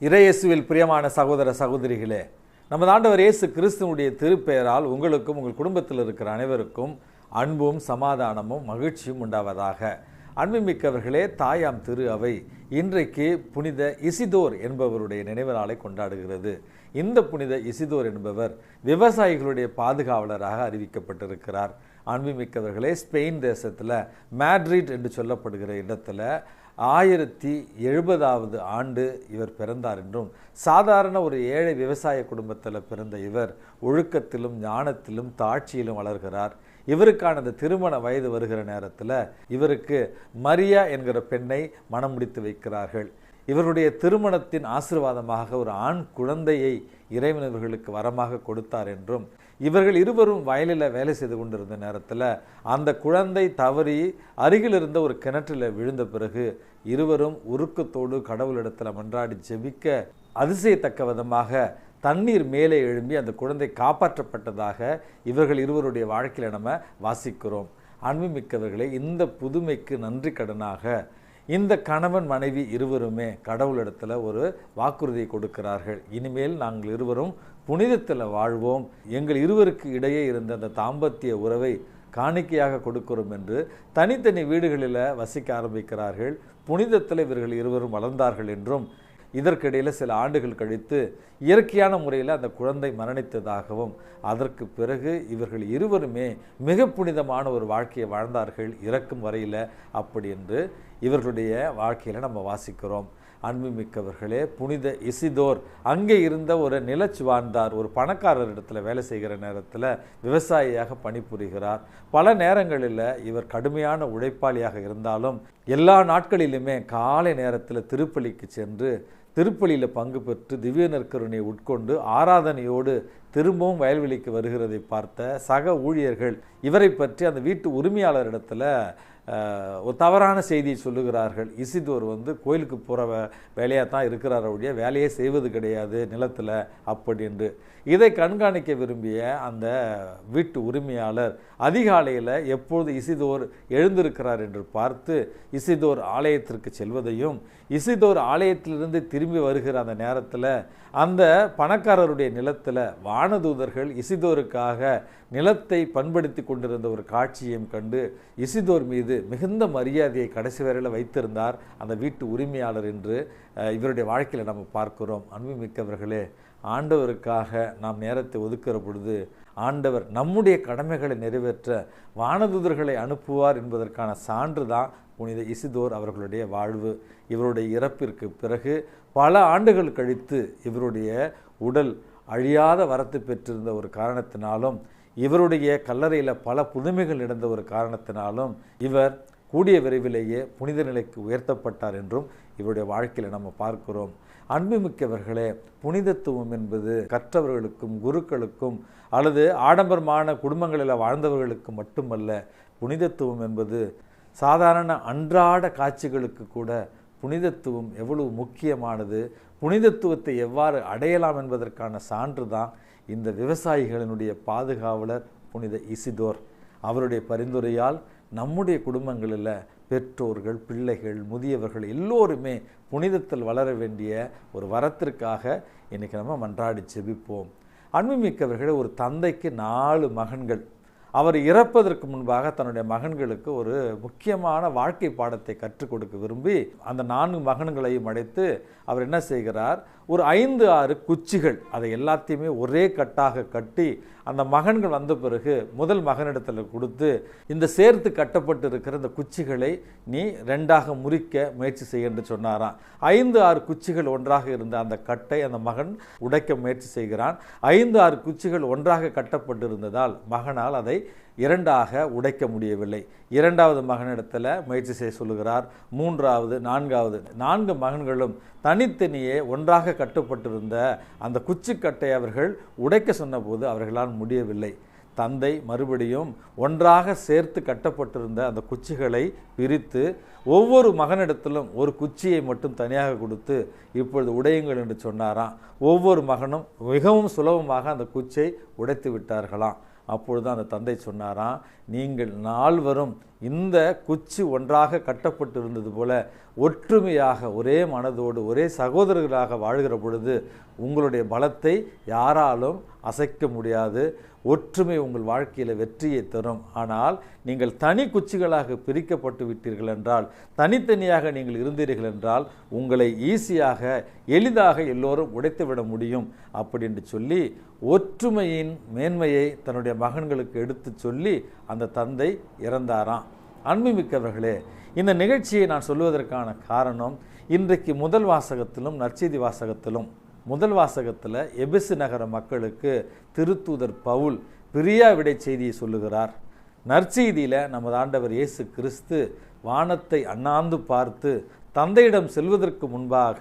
இறையேசுவில் பிரியமான சகோதர சகோதரிகளே நமது ஆண்டவர் இயேசு கிறிஸ்துவனுடைய திருப்பெயரால் உங்களுக்கும் உங்கள் குடும்பத்தில் இருக்கிற அனைவருக்கும் அன்பும் சமாதானமும் மகிழ்ச்சியும் உண்டாவதாக. அன்புமிக்கவர்களே தாயாம் திரு அவை இன்றைக்கு புனித இசிதோர் என்பவருடைய நினைவு நாளை கொண்டாடுகிறது. இந்த புனித இசிதோர் என்பவர் விவசாயிகளுடைய பாதுகாவலராக அறிவிக்கப்பட்டிருக்கிறார். அன்புமிக்கவர்களே ஸ்பெயின் தேசத்தில் மேட்ரிட் என்று சொல்லப்படுகிற இடத்துல ஆயிரத்தி எழுபதாவது ஆண்டு இவர் பிறந்தார் என்றும் சாதாரண ஒரு ஏழை விவசாய குடும்பத்தில் பிறந்த இவர் ஒழுக்கத்திலும் ஞானத்திலும் தாட்சியிலும் வளர்கிறார். இவருக்கான அந்த திருமண வயது வருகிற நேரத்தில் இவருக்கு மரியா என்கிற பெண்ணை மனம் முடித்து வைக்கிறார்கள். இவருடைய திருமணத்தின் ஆசிர்வாதமாக ஒரு ஆண் குழந்தையை இறைவன் இவர்களுக்கு வரமாக கொடுத்தார் என்றும் இவர்கள் இருவரும் வயலில் வேலை செய்து கொண்டிருந்த நேரத்தில் அந்த குழந்தை தவறி அருகில் இருந்த ஒரு கிணற்றில் விழுந்த பிறகு இருவரும் உருக்கத்தோடு கடவுளிடத்தில் மன்றாடி ஜெபிக்க அதிசயத்தக்க விதமாக தண்ணீர் மேலே எழும்பி அந்த குழந்தை காப்பாற்றப்பட்டதாக இவர்கள் இருவருடைய வாழ்க்கையில் நம்ம வாசிக்கிறோம். அன்புமிக்கவர்களே இந்த புதுமைக்கு நன்றி கடனாக இந்த கணவன் மனைவி இருவருமே கடவுளிடத்தில் ஒரு வாக்குறுதியை கொடுக்கிறார்கள். இனிமேல் நாங்கள் இருவரும் புனிதத்தில் வாழ்வோம். எங்கள் இருவருக்கு இடையே இருந்த அந்த தாம்பத்திய உறவை காணிக்கையாக கொடுக்கிறோம் என்று தனித்தனி வீடுகளில் வசிக்க ஆரம்பிக்கிறார்கள். புனிதத்தில் இவர்கள் இருவரும் வளர்ந்தார்கள் என்றும் இதற்கிடையில் சில ஆண்டுகள் கழித்து இயற்கையான முறையில் அந்த குழந்தை மரணித்ததாகவும் அதற்கு பிறகு இவர்கள் இருவருமே மிக புனிதமான ஒரு வாழ்க்கையை வாழ்ந்தார்கள் இறக்கும் வரையில் அப்படி என்று இவர்களுடைய வாழ்க்கையில் நம்ம வாசிக்கிறோம். அன்புமிக்கவர்களே புனித இசிதோர். அங்கே இருந்த ஒரு நிலச்சுவார்ந்தார் ஒரு பணக்காரர் இடத்துல வேலை செய்கிற நேரத்தில் விவசாயியாக பணிபுரிகிறார். பல நேரங்களில் இவர் கடுமையான உழைப்பாளியாக இருந்தாலும் எல்லா நாட்களிலுமே காலை நேரத்தில் திருப்பலிக்கு சென்று திருப்பலியில் பங்கு பெற்று திவ்ய நற்கருணையை உட்கொண்டு ஆராதனையோடு திரும்பவும் வயல்வெளிக்கு வருகிறதை பார்த்த சக ஊழியர்கள் இவரை பற்றி அந்த வீட்டு உரிமையாளரிடத்தில் ஒரு தவறான செய்தியை சொல்லுகிறார்கள். இசிதோர் வந்து கோயிலுக்கு போகிற வே வேலையாக தான் இருக்கிறார் ஒழிய வேலையே செய்வது கிடையாது நிலத்தில் அப்படின்னு இதை கண்காணிக்க விரும்பிய அந்த வீட்டு உரிமையாளர் அதிகாலையில் எப்பொழுது இசிதோர் எழுந்திருக்கிறார் என்று பார்த்து இசிதோர் ஆலயத்திற்கு செல்வதையும் இசிதோர் ஆலயத்திலிருந்து திரும்பி வருகிற அந்த நேரத்தில் அந்த பணக்காரருடைய நிலத்தில் வானதூதர்கள் இசிதோருக்காக நிலத்தை பண்படுத்தி கொண்டிருந்த ஒரு காட்சியையும் கண்டு இசிதோர் மீது மிகுந்த மரியாதையை கடைசி வரையில் வைத்திருந்தார் அந்த வீட்டு உரிமையாளர் என்று இவருடைய வாழ்க்கையில் நம்ம பார்க்கிறோம். அன்புமிக்கவர்களே ஆண்டவருக்காக நாம் நேரத்தை ஒதுக்கிற பொழுது ஆண்டவர் நம்முடைய கடமைகளை நிறைவேற்ற வானதூதர்களை அனுப்புவார் என்பதற்கான சான்று தான் புனித இசிதோர் அவர்களுடைய வாழ்வு. இவருடைய இறப்பிற்கு பிறகு பல ஆண்டுகள் கழித்து இவருடைய உடல் அழியாத வரத்து பெற்றிருந்த ஒரு காரணத்தினாலும் இவருடைய கல்லறையில் பல புதுமைகள் நடந்த ஒரு காரணத்தினாலும் இவர் கூடிய விரைவிலேயே புனித நிலைக்கு உயர்த்தப்பட்டார் என்றும் இவருடைய வாழ்க்கையில் நம்ம பார்க்கிறோம். அன்புமிக்கவர்களே புனிதத்துவம் என்பது கற்றவர்களுக்கும் குருக்களுக்கும் அல்லது ஆடம்பரமான குடும்பங்களில் வாழ்ந்தவர்களுக்கு மட்டுமல்ல புனிதத்துவம் என்பது சாதாரண அன்றாட காட்சிகளுக்கு கூட புனிதத்துவம் எவ்வளவு முக்கியமானது புனிதத்துவத்தை எவ்வாறு அடையலாம் என்பதற்கான சான்று தான் இந்த விவசாயிகளினுடைய பாதுகாவலர் புனித இசிதோர். அவருடைய பரிந்துரையால் நம்முடைய குடும்பங்களில் பெற்றோர்கள் பிள்ளைகள் முதியவர்கள் எல்லோருமே புனிதத்தில் வளர வேண்டிய ஒரு வரத்திற்காக இன்றைக்கி நம்ம மன்றாடி செபிப்போம் அன்புமிக்கவர்கள் ஒரு தந்தைக்கு நாலு மகன்கள். அவர் இறப்பதற்கு முன்பாக தன்னுடைய மகன்களுக்கு ஒரு முக்கியமான வாழ்க்கை பாடத்தை கற்றுக் கொடுக்க விரும்பி அந்த நான்கு மகன்களையும் அடைத்து அவர் என்ன செய்கிறார்? ஒரு ஐந்து ஆறு குச்சிகள் அதை எல்லாத்தையுமே ஒரே கட்டாக கட்டி அந்த மகன்கள் வந்த பிறகு முதல் மகனிடத்தில் கொடுத்து இந்த சேர்த்து கட்டப்பட்டு இருக்கிற இந்த குச்சிகளை நீ ரெண்டாக முறிக்க முயற்சி செய்ய என்று சொன்னாராம். ஐந்து ஆறு குச்சிகள் ஒன்றாக இருந்த அந்த கட்டை அந்த மகன் உடைக்க முயற்சி செய்கிறான். ஐந்து ஆறு குச்சிகள் ஒன்றாக கட்டப்பட்டிருந்ததால் மகனால் அதை இரண்டாக உடைக்க முடியவில்லை. இரண்டாவது மகனிடத்தில் முயற்சி செய்ய சொல்லுகிறார். மூன்றாவது நான்காவது நான்கு மகன்களும் தனித்தனியே ஒன்றாக கட்டப்பட்டிருந்த அந்த குச்சிக்கட்டை அவர்கள் உடைக்க சொன்னபோது அவர்களால் முடியவில்லை. தந்தை மறுபடியும் ஒன்றாக சேர்த்து கட்டப்பட்டிருந்த அந்த குச்சிகளை பிரித்து ஒவ்வொரு மகனிடத்திலும் ஒரு குச்சியை மட்டும் தனியாக கொடுத்து இப்பொழுது உடையுங்கள் என்று சொன்னாராம். ஒவ்வொரு மகனும் மிகவும் சுலபமாக அந்த குச்சியை உடைத்து விட்டார்களாம். அப்பொழுது அந்த தந்தை சொன்னாராம் நீங்கள் நால்வரும் இந்த குச்சி ஒன்றாக கட்டப்பட்டு இருந்தது போல ஒற்றுமையாக ஒரே மனதோடு ஒரே சகோதரர்களாக வாழ்கிற பொழுது உங்களுடைய பலத்தை யாராலும் அசைக்க முடியாது. ஒற்றுமை உங்கள் வாழ்க்கையில் வெற்றியை தரும். ஆனால் நீங்கள் தனி குச்சிகளாக பிரிக்கப்பட்டு விட்டீர்கள் என்றால் தனித்தனியாக நீங்கள் இருந்தீர்கள் என்றால் உங்களை ஈஸியாக எளிதாக எல்லோரும் உடைத்துவிட முடியும் அப்படி என்று சொல்லி ஒற்றுமையின் மேன்மையை தன்னுடைய மகன்களுக்கு எடுத்து சொல்லி அந்த தந்தை இறந்தாராம். அன்புமிக்கவர்களே இந்த நிகழ்ச்சியை நான் சொல்வதற்கான காரணம் இன்றைக்கு முதல் வாசகத்திலும் நற்செய்தி வாசகத்திலும். முதல் வாசகத்தில் எபிசு நகர மக்களுக்கு திருத்தூதர் பவுல் பிரியா விடை செய்தியை சொல்லுகிறார். நற்செய்தியில் நமது ஆண்டவர் இயேசு கிறிஸ்து வானத்தை அண்ணாந்து பார்த்து தந்தையிடம் செல்வதற்கு முன்பாக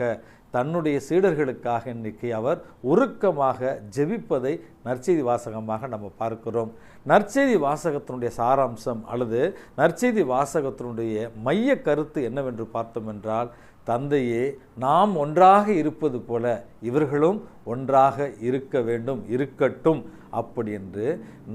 தன்னுடைய சீடர்களுக்காக இன்றைக்கு அவர் உருக்கமாக ஜெபிப்பதை நற்செய்தி வாசகமாக நம்ம பார்க்கிறோம். நற்செய்தி வாசகத்தினுடைய சாராம்சம் அல்லது நற்செய்தி வாசகத்தினுடைய மைய கருத்து என்னவென்று பார்த்தோம் என்றால் தந்தையே நாம் ஒன்றாக இருப்பது போல இவர்களும் ஒன்றாக இருக்க வேண்டும் இருக்கட்டும். அப்படி என்று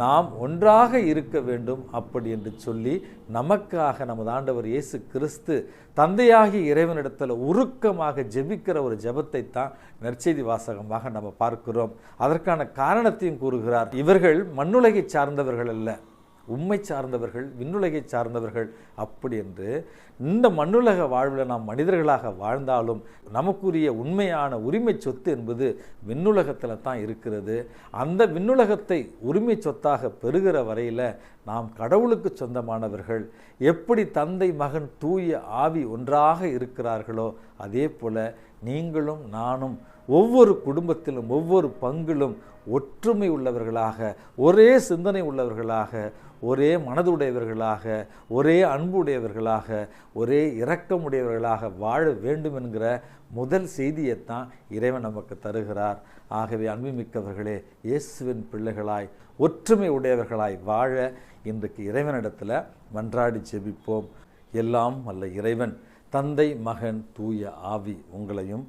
நாம் ஒன்றாக இருக்க வேண்டும் அப்படி என்று சொல்லி நமக்காக நமது ஆண்டவர் இயேசு கிறிஸ்து தந்தையாகி இறைவனிடத்தில் உருக்கமாக ஜெபிக்கிற ஒரு ஜெபத்தை தான் நற்செய்தி வாசகமாக நம்ம பார்க்கிறோம். அதற்கான காரணத்தையும் கூறுகிறார். இவர்கள் மண்ணுலகை சார்ந்தவர்கள் அல்ல. உண்மை சார்ந்தவர்கள் விண்ணுலகை சார்ந்தவர்கள் அப்படி என்று இந்த மண்ணுலக வாழ்வில் நாம் மனிதர்களாக வாழ்ந்தாலும் நமக்குரிய உண்மையான உரிமை சொத்து என்பது விண்ணுலகத்தில் தான் இருக்கிறது. அந்த விண்ணுலகத்தை உரிமை சொத்தாக பெறுகிற வரையில் நாம் கடவுளுக்கு சொந்தமானவர்கள் எப்படி தந்தை மகன் தூய ஆவி ஒன்றாக இருக்கிறார்களோ அதே போல் நீங்களும் நானும் ஒவ்வொரு குடும்பத்திலும் ஒவ்வொரு பங்கிலும் ஒற்றுமை உள்ளவர்களாக ஒரே சிந்தனை உள்ளவர்களாக ஒரே மனதுடையவர்களாக ஒரே அன்புடையவர்களாக ஒரே இரக்கமுடையவர்களாக வாழ வேண்டும் என்கிற முதல் செய்தியைத்தான் இறைவன் நமக்கு தருகிறார். ஆகவே அன்புமிக்கவர்களே இயேசுவின் பிள்ளைகளாய் ஒற்றுமை உடையவர்களாய் வாழ இன்றைக்கு இறைவனிடத்தில் மன்றாடி ஜெபிப்போம். எல்லாம் அல்ல இறைவன் தந்தை மகன் தூய ஆவி உங்களையும்